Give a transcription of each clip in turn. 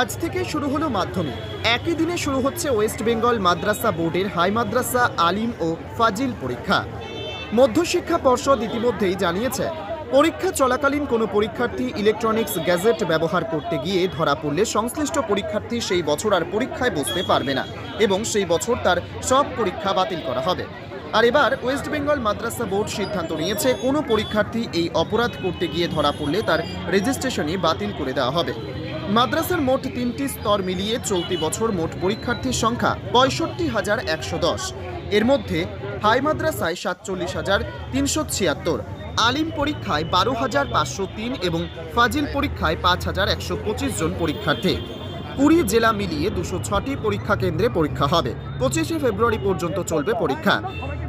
আজ থেকে শুরু হলো মাধ্যমিক। একই দিনে শুরু হচ্ছে ওয়েস্ট বেঙ্গল মাদ্রাসা বোর্ডের হাই মাদ্রাসা আলিম ও ফাজিল পরীক্ষা। মধ্যশিক্ষা পর্ষদ ইতিমধ্যেই জানিয়েছে, পরীক্ষা চলাকালীন কোনো পরীক্ষার্থী ইলেকট্রনিক্স গ্যাজেট ব্যবহার করতে গিয়ে ধরা পড়লে সংশ্লিষ্ট পরীক্ষার্থী সেই বছর আর পরীক্ষায় বসতে পারবে না এবং সেই বছর তার সব পরীক্ষা বাতিল করা হবে। আর এবার ওয়েস্ট বেঙ্গল মাদ্রাসা বোর্ড সিদ্ধান্ত নিয়েছে, কোনো পরীক্ষার্থী এই অপরাধ করতে গিয়ে ধরা পড়লে তার রেজিস্ট্রেশনই বাতিল করে দেওয়া হবে। মাদ্রাসার মোট তিনটি স্তর মিলিয়ে চলতি বছর মোট পরীক্ষার্থীর সংখ্যা পঁয়ষট্টি হাজার একশো দশ। এর মধ্যে হাই মাদ্রাসায় সাতচল্লিশ হাজার তিনশো ছিয়াত্তর, আলিম পরীক্ষায় বারো হাজার পাঁচশো তিন এবং ফাজিল পরীক্ষায় পাঁচ হাজার একশো পঁচিশ জন পরীক্ষার্থী। কুড়ি জেলা মিলিয়ে দুশো ছটি পরীক্ষা কেন্দ্রে পরীক্ষা হবে। পঁচিশে ফেব্রুয়ারি পর্যন্ত চলবে পরীক্ষা।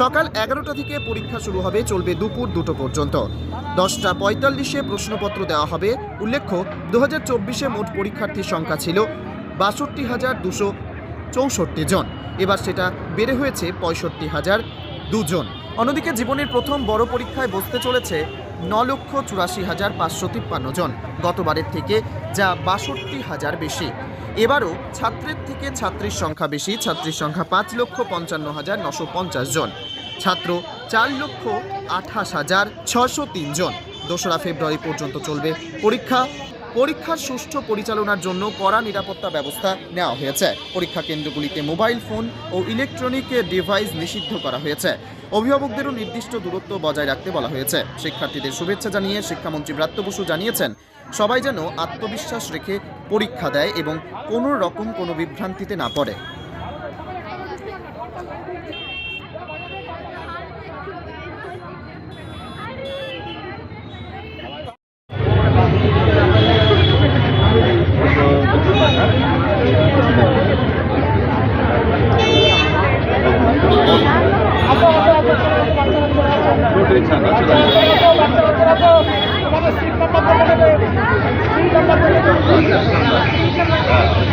সকাল এগারোটা থেকে পরীক্ষা শুরু হবে, চলবে দুপুর দুটো পর্যন্ত। দশটা পঁয়তাল্লিশে প্রশ্নপত্র দেওয়া হবে। উল্লেখ্য দু হাজার চব্বিশে মোট পরীক্ষার্থীর সংখ্যা ছিল বাষট্টি হাজার দুশো চৌষট্টি জন। এবার সেটা বেড়ে হয়েছে পঁয়ষট্টি হাজার দুজন। অন্যদিকে জীবনের প্রথম বড় পরীক্ষায় বসতে চলেছে ন লক্ষ চুরাশি হাজার পাঁচশো তিপ্পান্ন জন। গতবারের থেকে যা বাষট্টি হাজার বেশি। এবারও ছাত্রের থেকে ছাত্রীর সংখ্যা বেশি। ছাত্রীর সংখ্যা পাঁচ লক্ষ পঞ্চান্ন হাজার নশো পঞ্চাশ জন। ছাত্র চার লক্ষ আঠাশ হাজার ছশো তিন জন। দোসরা ফেব্রুয়ারি পর্যন্ত চলবে পরীক্ষা। পরীক্ষার সুষ্ঠু পরিচালনার জন্য কড়া নিরাপত্তা ব্যবস্থা নেওয়া হয়েছে। পরীক্ষা কেন্দ্রগুলিতে মোবাইল ফোন ও ইলেকট্রনিক ডিভাইস নিষিদ্ধ করা হয়েছে। অভিভাবকদেরও নির্দিষ্ট দূরত্ব বজায় রাখতে বলা হয়েছে। শিক্ষার্থীদের শুভেচ্ছা জানিয়ে শিক্ষামন্ত্রী ব্রাত্য বসু জানিয়েছেন, সবাই যেন আত্মবিশ্বাস রেখে পরীক্ষা দেয় এবং কোনো রকম কোনো বিভ্রান্তিতে না পড়ে।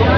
ওমা